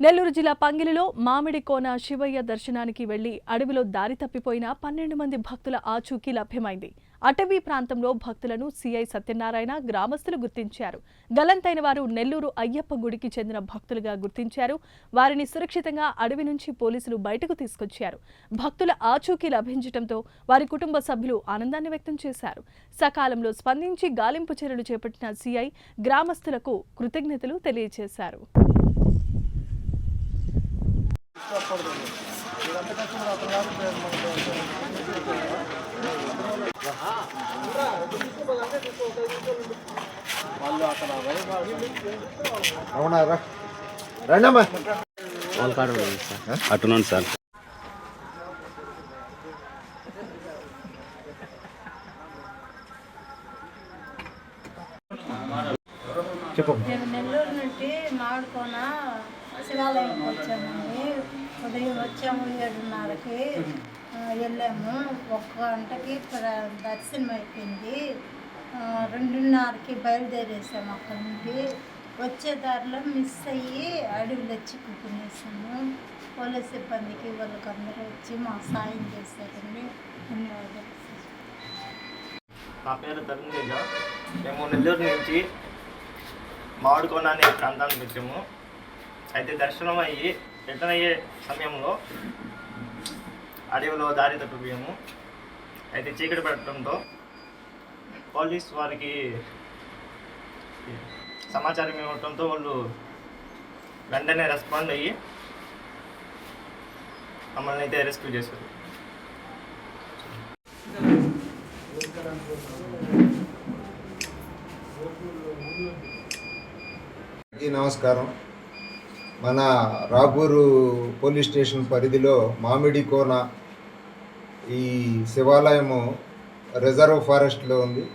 నెల్లూరు జిల్లా పంగిలిలో మామిడి కోన శివయ్య దర్శనానికి వెళ్ళి అడవిలో దారి తప్పిపోయిన పన్నెండు మంది భక్తుల ఆచూకీ లభ్యమైంది. అటవీ ప్రాంతంలో భక్తులను సిఐ సత్యనారాయణ గ్రామస్తులు గుర్తించారు. గలంతైన వారు నెల్లూరు అయ్యప్ప గుడికి చెందిన భక్తులుగా గుర్తించారు. వారిని సురక్షితంగా అడవి నుంచి పోలీసులు బయటకు తీసుకొచ్చారు. భక్తుల ఆచూకీ లభించడంతో వారి కుటుంబ సభ్యులు ఆనందాన్ని వ్యక్తం చేశారు. సకాలంలో స్పందించి గాలింపు చర్యలు చేపట్టిన సిఐ గ్రామస్తులకు కృతజ్ఞతలు తెలియజేశారు అవునా రా? రండమ్మా. వాళ్ళ కాడ ఉంది సార్. అటున్నాను సార్ చెప్పు. మేము నెల్లూరు నుండి మామిడికోన శివాలయంకి వచ్చామండి ఉదయం వచ్చాము ఏడున్నరకి వెళ్ళాము. ఒక్క గంటకి దర్శనం అయిపోయింది రెండున్నరకి బయలుదేరేసాము అక్కడి నుండి. వచ్చే దారిలో మిస్ అయ్యి అడవిలో చిక్కుకునేసాము. పోలీస్ సిబ్బందికి వాళ్ళకి అందరూ వచ్చి మాకు సాయం చేశారండి. ధన్యవాదాలు. నా పేరు తరుణ్ తేజ మేము నెల్లూరు నుంచి మామిడికొండ అనే ప్రాంతానికి వచ్చాము. అయితే దర్శనం అయ్యి రిటర్న్ అయ్యే సమయంలో అడవిలో దారి తప్పిపోయాము. అయితే చీకటి పెట్టడంతో పోలీస్ వారికి సమాచారం ఇవ్వడంతో వాళ్ళు వెంటనే రెస్పాండ్ అయ్యి మమ్మల్ని అయితే రెస్క్యూ చేశారు. నమస్కారం. మన రాపూరు పోలీస్ స్టేషన్ పరిధిలో మామిడి కోన ఈ శివాలయము రిజర్వ్ ఫారెస్ట్లో ఉంది.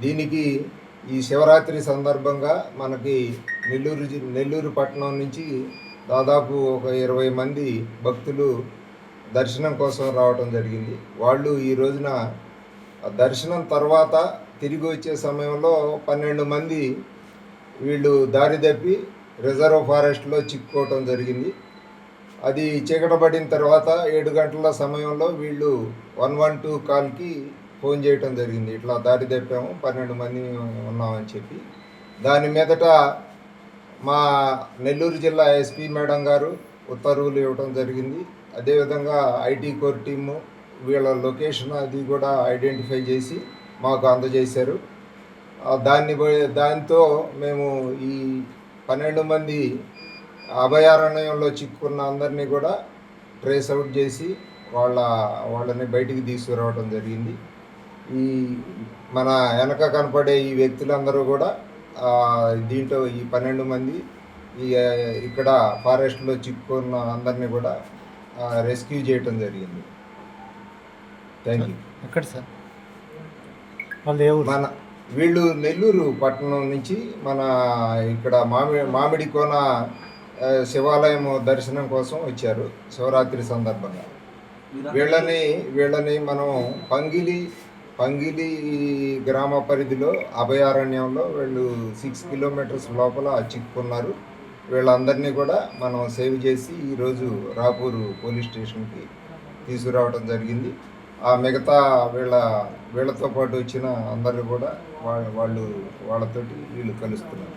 దీనికి ఈ శివరాత్రి సందర్భంగా మనకి నెల్లూరు జి- నెల్లూరు పట్టణం నుంచి దాదాపు ఒక ఇరవై మంది భక్తులు దర్శనం కోసం రావటం జరిగింది. వాళ్ళు ఈ రోజున దర్శనం తర్వాత తిరిగి వచ్చే సమయంలో పన్నెండు మంది వీళ్ళు దారి తప్పి రిజర్వ్ ఫారెస్ట్లో చిక్కుకోవటం జరిగింది. అది చీకటపడిన తర్వాత ఏడు గంటల సమయంలో వీళ్ళు వన్ వన్ టూ కాల్కి ఫోన్ చేయటం జరిగింది. ఇట్లా దారి తప్పాము. పన్నెండు మంది ఉన్నామని చెప్పి. దాని మీదట మా నెల్లూరు జిల్లా ఎస్పీ మేడం గారు ఉత్తర్వులు ఇవ్వటం జరిగింది. అదేవిధంగా ఐటీ కోర్ టీము వీళ్ళ లొకేషన్ అది కూడా ఐడెంటిఫై చేసి మాకు అందజేశారు. దాన్ని దాంతో మేము ఈ పన్నెండు మంది అభయారణ్యంలో చిక్కుకున్న అందరినీ కూడా ట్రేస్ అవుట్ చేసి వాళ్ళ వాళ్ళని బయటికి తీసుకురావడం జరిగింది. ఈ మన వెనక కనపడే ఈ వ్యక్తులందరూ కూడా ఆ, దీంట్లో ఈ పన్నెండు మంది ఇక్కడ ఫారెస్ట్లో చిక్కుకున్న అందరినీ కూడా రెస్క్యూ చేయటం జరిగింది. Thank you. ఎక్కడ సార్? మన వీళ్ళు నెల్లూరు పట్టణం నుంచి మన ఇక్కడ మామిడి మామిడి కోన శివాలయం దర్శనం కోసం వచ్చారు శివరాత్రి సందర్భంగా. వీళ్ళని వీళ్ళని మనం పంగిలి పంగిలి గ్రామ పరిధిలో అభయారణ్యంలో వీళ్ళు సిక్స్ కిలోమీటర్స్ లోపల చిక్కుకున్నారు వీళ్ళందరినీ కూడా మనం సేవ్ చేసి ఈరోజు రాపూరు పోలీస్ స్టేషన్కి తీసుకురావడం జరిగింది. ఆ మిగతా వీళ్ళ వీళ్ళతో పాటు వచ్చిన అందరూ కూడా వాళ్ళు వాళ్ళు వాళ్ళతోటి వీళ్ళు కలుస్తున్నారు.